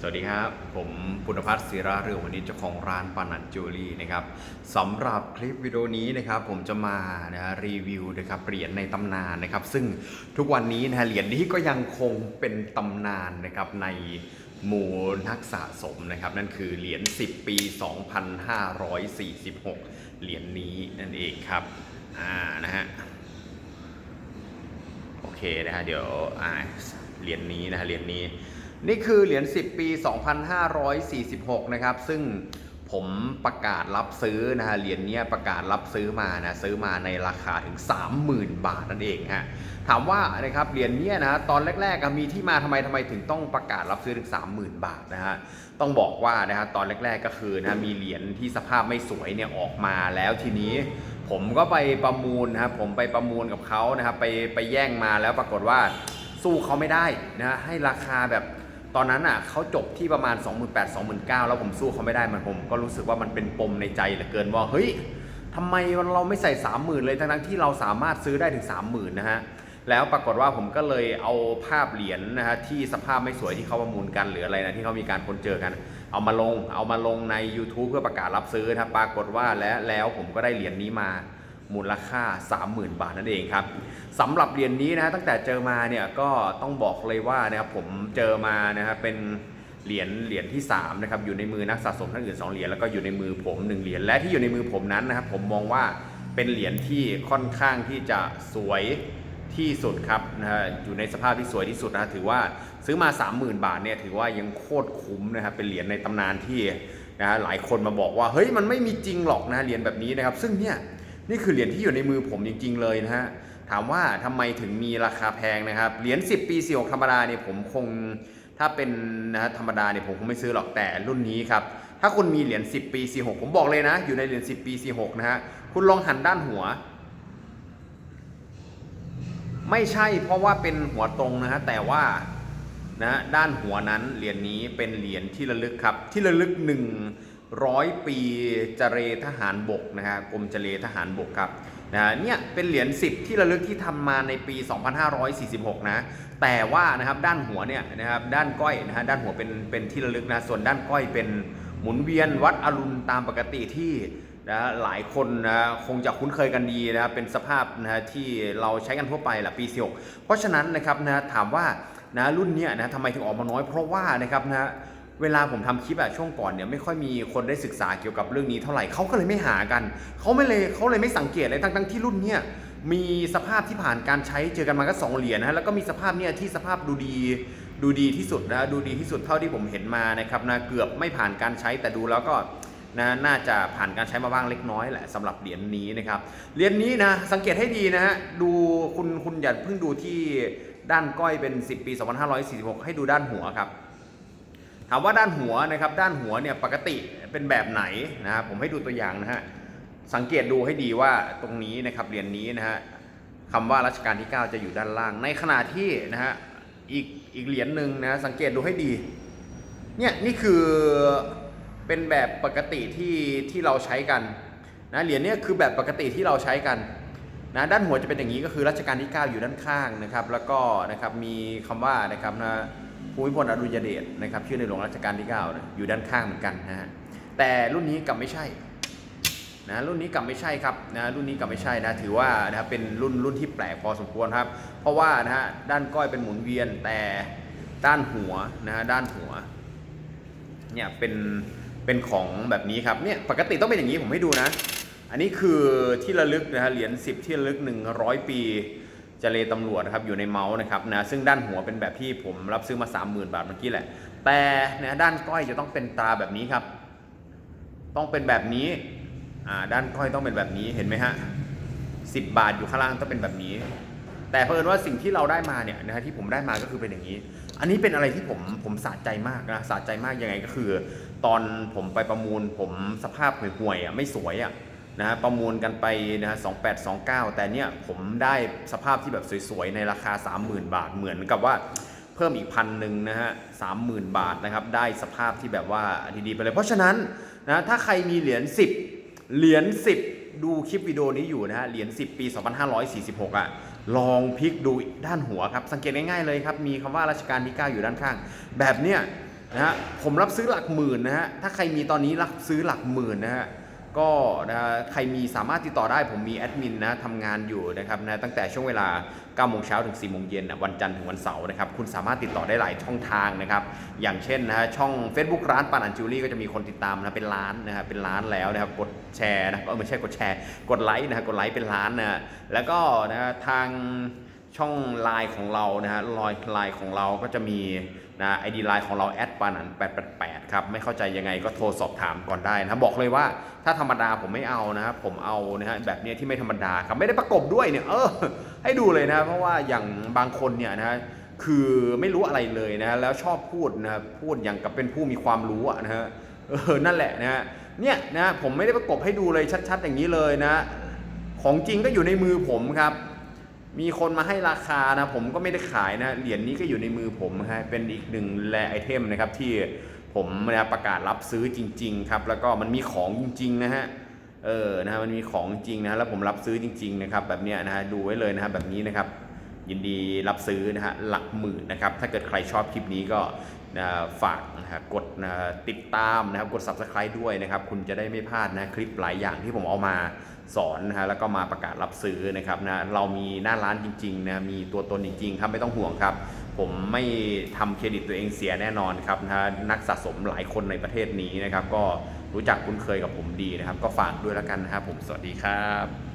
สวัสดีครับ ผมปุณพัฒน์ศิราเรืองวันนี้เจ้าของร้านปานันจูวเวลรี่นะครับสำหรับคลิปวิดีโอนี้นะครับผมจะมานะรีวิวนะครับเหรียญในตำนานนะครับ ซึ่งทุกวันนี้นะฮะเหรียญนี้ก็ยังคงเป็นตำนานนะครับในหมู่นักสะสมนะครับ นั่นคือเหรียญ10 ปี 2546 เหรียญนี้นั่นเองครับอ่านะฮะโอเคนะฮะเดี๋ยวอ่าเหรียญนี้นะฮะเหรียญนี้นี่ นี่คือเหรียญ10 ปี 2546 นะครับ ซึ่งผมประกาศรับซื้อนะฮะเหรียญนี้ประกาศรับซื้อมานะซื้อมาในราคาถึง 30,000 บาทนั่นเองฮะถามว่านะครับเหรียญนี้นะตอนแรกๆมีที่มาทำไมทำไมถึงต้องประกาศรับซื้อถึง 30,000 บาทนะฮะต้องบอกว่านะฮะตอนแรก ๆก็คือนะมีเหรียญที่สภาพไม่สวยเนี่ยออกมาแล้วทีนี้ ผมก็ไปประมูลนะครับผมไปประมูลกับเขานะครับไปไปแย่งมาแล้วปรากฏว่าสู้เขาไม่ได้นะให้ราคาแบบ ตอนนั้นอะเขาจบที่ประมาณ 28 29,000แล้วผมสู้เขาไม่ได้มันผม ก็รู้สึกว่ามันเป็นปมในใจเหลือเกินว่าเฮ้ยทำไมเราไม่ใส่ 30,000 เลยทั้งที่เราสามารถซื้อได้ถึง 30,000 นะฮะแล้วปรากฏว่าผมก็เลยเอาภาพเหรียญนะฮะที่สภาพไม่สวยที่เขาประมูลกันหรืออะไรนะที่เขามีการค้นเจอกัน เอามาลงเอามาลงใน YouTube เพื่อประกาศรับซื้อนะครับปรากฏว่าและแล้วผมก็ได้เหรียญนี้มา มูลค่า 30,000 บาทนั่นเองครับสำหรับเหรียญนนี้นะฮะตั้งแต่เจอมาเนี่ยก็ต้องบอกเลยว่านะครับผมเจอมานะครับเป็นเหรียญเหรียญที่3นะครับอยู่ในมือนักสะสมท่านอื่น2เหรียญแล้วก็อยู่ในมือผม1เหรียญและที่อยู่ในมือผมนั้นนะครับผมมองว่าเป็นเหรียญที่ค่อนข้างที่จะสวยที่สุดครับนะฮะอยู่ในสภาพที่สวยที่สุดนะฮะถือว่าซื้อมา 30,000 บาทเนี่ยถือว่ายังโคตรคุ้มนะครับเป็นเหรียญในตำนานที่นะฮะหลายคนมาบอกว่าเฮ้ยมันไม่มีจริงหรอกนะเหรียญแบบนี้นะครับ ซึ่งเนี่ย นี่คือเหรียญที่อยู่ในมือผมจริง ๆ เลยนะฮะ ถามว่าทำไมถึงมีราคาแพงนะครับ เหรียญ10 ปี46ธรรมดาเนี่ยผมคง ถ้าเป็นนะฮะธรรมดาเนี่ยผมคงไม่ซื้อหรอกแต่รุ่นนี้ครับ ถ้าคุณมีเหรียญ10 ปี46ผมบอกเลยนะ อยู่ในเหรียญ10 ปี46นะฮะ คุณลองหันด้านหัว ไม่ใช่เพราะว่าเป็นหัวตรงนะฮะ แต่ว่านะด้านหัวนั้นเหรียญนี้เป็นเหรียญที่ระลึกครับ ที่ระลึก 100ปีเจเรทหารบกนะฮะกรมเจเรทหารบกครับนะฮะเนี่ยเป็นเหรียญ10 ที่ระลึกที่ทำมาในปี 2546 นะ แต่ว่านะครับด้านหัวเนี่ยนะครับด้านก้อยนะฮะด้านหัวเป็นเป็นที่ระลึกนะส่วนด้านก้อยเป็นหมุนเวียนวัดอรุณตามปกติที่นะหลายคนนะคงจะคุ้นเคยกันดีนะครับเป็นสภาพนะฮะที่เราใช้กันทั่วไปแหละปี46เพราะฉะนั้นนะครับนะถามว่านะรุ่นเนี้ยนะทำไมถึงออกมาน้อยเพราะว่านะครับนะ เวลาผมทำคลิปอะช่วงก่อนเนี่ยไม่ค่อยมีคนได้ศึกษาเกี่ยวกับเรื่องนี้เท่าไหร่เขาก็เลยไม่หากันเขาไม่เลยเขาเลยไม่สังเกตเลยทั้งทั้งที่รุ่นเนี้ยมีสภาพที่ผ่านการใช้เจอกันมาก็สองเหรียญนะฮะแล้วก็มีสภาพเนี่ยที่สภาพดูดีดูดีที่สุดนะดูดีที่สุดเท่าที่ผมเห็นมานะครับนะเกือบไม่ผ่านการใช้แต่ดูแล้วก็นะน่าจะผ่านการใช้มาบ้างเล็กน้อยแหละสำหรับเหรียญนี้นะครับเหรียญนี้นะสังเกตให้ดีนะฮะดูคุณคุณอย่าเพิ่งดูที่ด้านก้อยเป็น 10 ปี 2546 ให้ดูด้านหัวครับ ถามว่าด้านหัวนะครับด้านหัวเนี่ยปกติเป็นแบบไหนนะครับผมให้ดูตัวอย่างนะฮะสังเกตดูให้ดีว่าตรงนี้นะครับเหรียญนี้นะฮะคำว่ารัชกาลที่ 9 จะอยู่ด้านล่าง ในขณะที่นะฮะอีกอีกเหรียญหนึ่งนะสังเกตดูให้ดีเนี่ยนี่คือเป็นแบบปกติที่ที่เราใช้กันนะเหรียญเนี้คือแบบปกติที่เราใช้กันนะด้านหัวจะเป็นอย่างนี้ก็คือรัชกาลที่ 9 อยู่ด้านข้างนะครับ แล้วก็นะครับมีคำว่านะครับนะ ภูมิพลอดุลยเดชนะครับชื่อในหลวงรัชกาลที่9นะอยู่ด้านข้างเหมือนกันนะฮะแต่รุ่นนี้กลับไม่ใช่นะรุ่นนี้กลับไม่ใช่ครับนะรุ่นนี้กลับไม่ใช่นะถือว่านะครับเป็นรุ่นรุ่นที่แปลกพอสมควรครับ เพราะว่านะฮะด้านก้อยเป็นหมุนเวียนแต่ด้านหัวนะฮะด้านหัวเนี่ยเป็นเป็นของแบบนี้ครับเนี่ยปกติต้องเป็นอย่างนี้ผมให้ดูนะ อันนี้คือที่ระลึกนะฮะเหรียญ10 ที่ระลึก 100 ปี เจเลตำรวจนะครับอยู่ในเมาส์นะครับนะซึ่งด้านหัวเป็นแบบที่ผมรับซื้อมา 30,000 บาทเมื่อกี้แหละ แต่นะด้านก้อยจะต้องเป็นตราแบบนี้ครับ ต้องเป็นแบบนี้อ่าด้านก้อยต้องเป็นแบบนี้เห็นไหมฮะ10บาทอยู่ข้างล่างต้องเป็นแบบนี้ แต่เพิ่นว่าสิ่งที่เราได้มาเนี่ยนะฮะที่ผมได้มาก็คือเป็นอย่างนี้ อันนี้เป็นอะไรที่ผมผมสะใจมากนะสะใจมากยังไงก็คือ ตอนผมไปประมูลผมสภาพห่วยๆอะไม่สวยอะ นะฮะประมูลกันไปนะฮะ2829 แต่เนี่ยผมได้สภาพที่แบบสวยๆ ในราคา 30,000 บาทเหมือนกับว่าเพิ่มอีกพันหนึ่งนะฮะ30,000บาทนะครับ ได้สภาพที่แบบว่าดีๆไปเลย เพราะฉะนั้นนะถ้าใครมีเหรียญ10 เหรียญ10 ดูคลิปวิดีโอนี้อยู่นะฮะเหรียญ10 ปี 2546 อะ ลองพลิกดูด้านหัวครับ สังเกตง่ายๆเลยครับ มีคำว่ารัชกาลที่ 9 อยู่ด้านข้าง แบบเนี้ยนะฮะผมรับซื้อหลักหมื่นนะฮะถ้าใครมีตอนนี้รับซื้อหลักหมื่นนะฮะ ก็นะใครมีสามารถติดต่อได้ผมมีแอดมินนะทำงานอยู่นะครับนะตั้งแต่ช่วงเวลา9โมงเช้าถึง4โมงเย็นนะวันจันทร์ถึงวันเสาร์นะครับคุณสามารถติดต่อได้หลายช่องทางนะครับอย่างเช่นนะฮะช่อง Facebook ร้านปานันจูรี่ก็จะมีคนติดตามนะเป็นล้านนะฮะเป็นล้านแล้วนะครับกดแชร์นะเออไม่ใช่กดแชร์ กดไลค์นะกดไลค์เป็นล้านนะแล้วก็นะทาง ช่องไลน์ของเรานะฮะลอยไลน์ของเราก็จะมีนะไอดีไลน์ของเราแอดปานัน888ครับไม่เข้าใจยังไงก็โทรสอบถามก่อนได้นะบอกเลยว่าถ้าธรรมดาผมไม่เอานะครับผมเอานะฮะแบบเนี้ยที่ไม่ธรรมดาครับไม่ได้ประกบด้วยเนี่ยเออให้ดูเลยนะเพราะว่าอย่างบางคนเนี่ยนะฮะคือไม่รู้อะไรเลยนะแล้วชอบพูดนะพูดอย่างกับเป็นผู้มีความรู้นะฮะเออนั่นแหละนะฮะเนี่ยนะผมไม่ได้ประกบให้ดูเลยชัด ๆ อย่างนี้เลยนะ ของจริงก็อยู่ในมือผมครับ มีคนมาให้ราคานะ ผมก็ไม่ได้ขายนะ เหรียญนี้ก็อยู่ในมือผมฮะเป็นอีกหนึ่งแรไอเทมนะครับที่ผมนะประกาศรับซื้อจริง ๆ ครับ แล้วก็มันมีของจริง ๆ นะฮะเออนะฮะมันมีของจริงนะแล้วผมรับซื้อจริง ๆ นะครับ แบบเนี้ยนะฮะดูไว้เลยนะฮะแบบนี้นะครับ ยินดีรับซื้อนะฮะหลักหมื่นนะครับ ถ้าเกิดใครชอบคลิปนี้ก็นะฝากนะฮะกดนะติดตามนะครับกด subscribe ด้วยนะครับ คุณจะได้ไม่พลาดนะคลิปหลายอย่างที่ผมเอามา สอนนะฮะแล้วก็มาประกาศรับซื้อนะครับนะเรามีหน้าร้านจริงๆนะมีตัวตนจริงๆครับไม่ต้องห่วงครับ ผมไม่ทำเครดิตตัวเองเสียแน่นอนครับนะฮะนักสะสมหลายคนในประเทศนี้นะครับ ก็รู้จักคุ้นเคยกับผมดีนะครับ ก็ฝากด้วยแล้วกันนะครับผมสวัสดีครับ